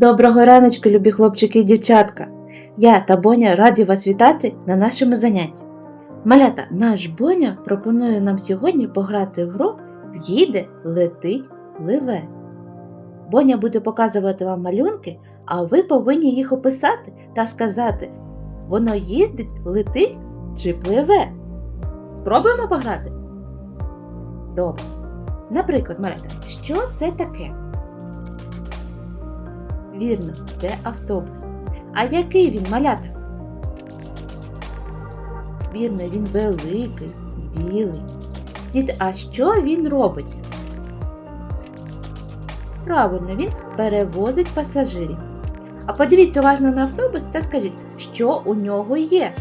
Доброго раночку, любі хлопчики і дівчатка! Я та Боня раді вас вітати на нашому занятті. Малята, наш Боня пропонує нам сьогодні пограти в гру Їде, летить, ливе. Боня буде показувати вам малюнки, а ви повинні їх описати та сказати, воно їздить, летить чи пливе. Спробуємо пограти? Добре. Наприклад, малята, що це таке? Вірно, це автобус. А який він малята? Вірно, він великий, білий. Діти, а що він робить? Правильно, він перевозить пасажирів. А подивіться уважно на автобус та скажіть, що у нього є.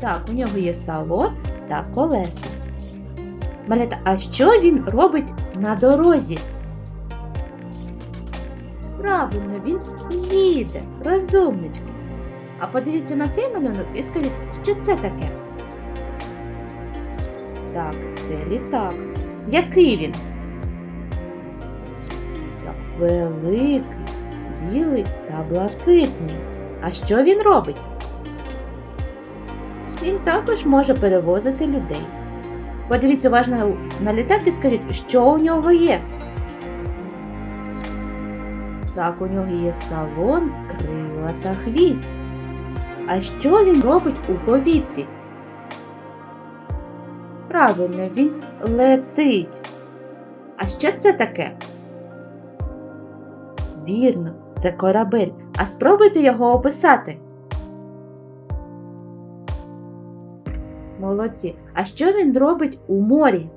Так, у нього є салон та колеса. Малята, а що він робить на дорозі? Правильно, він їде, розумнички. А подивіться на цей малюнок і скажіть, що це таке? Так, це літак. Який він? Так, великий, білий та блакитний. А що він робить? Він також може перевозити людей. Подивіться уважно на літак і скажіть, що у нього є. Так, у нього є салон, крила та хвіст. А що він робить у повітрі? Правильно, він летить. А що це таке? Вірно, це корабель. А спробуйте його описати. Молодці. А що він робить у морі?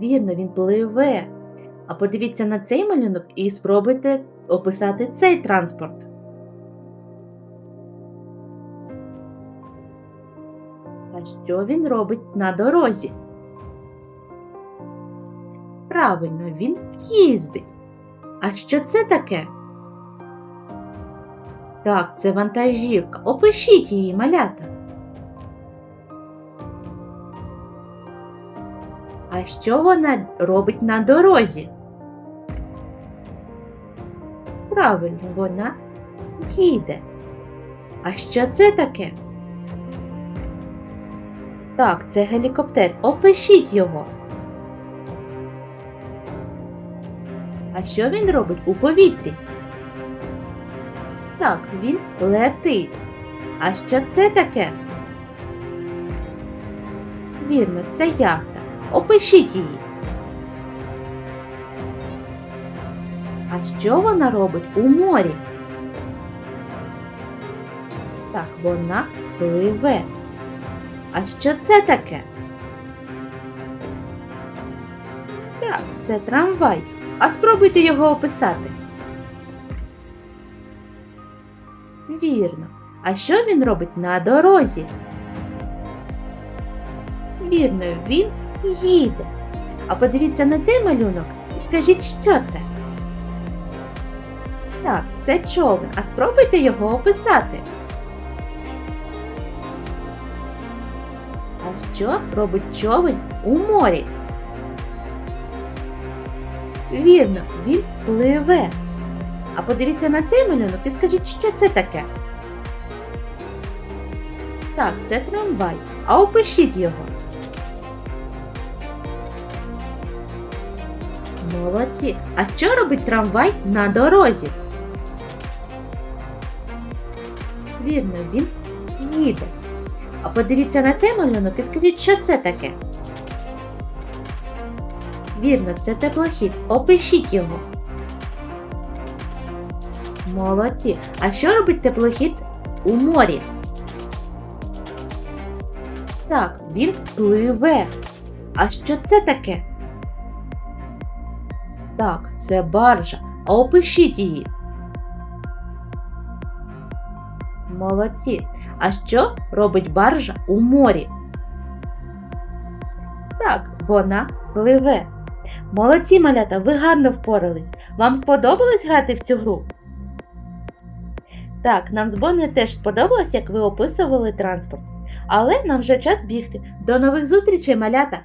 Вірно, він пливе. А подивіться на цей малюнок і спробуйте описати цей транспорт. А що він робить на дорозі? Правильно, він їздить. А що це таке? Так, це вантажівка. Опишіть її, малята. А що вона робить на дорозі? Правильно, вона їде. А що це таке? Так, це гелікоптер. Опишіть його. А що він робить у повітрі? Так, він летить. А що це таке? Вірно, це яхта. Опишіть її. Що вона робить у морі? Так, вона пливе. А що це таке? Так, це трамвай. А спробуйте його описати. Вірно. А що він робить на дорозі? Вірно, він їде. А подивіться на цей малюнок і скажіть, що це? Так, це човен. А спробуйте його описати. А що робить човен у морі? Вірно, він пливе. А подивіться на цей малюнок і скажіть, що це таке? Так, це трамвай. А опишіть його. Молодці. А що робить трамвай на дорозі? Вірно, він їде. А подивіться на цей малюнок і скажіть, що це таке? Вірно, це теплохід. Опишіть його. Молодці. А що робить теплохід у морі? Так, він пливе. А що це таке? Так, це баржа. А опишіть її. Молодці. А що робить баржа у морі? Так, вона пливе. Молодці, малята, ви гарно впорались. Вам сподобалось грати в цю гру? Так, нам з Бонною теж сподобалось, як ви описували транспорт. Але нам вже час бігти. До нових зустрічей, малята!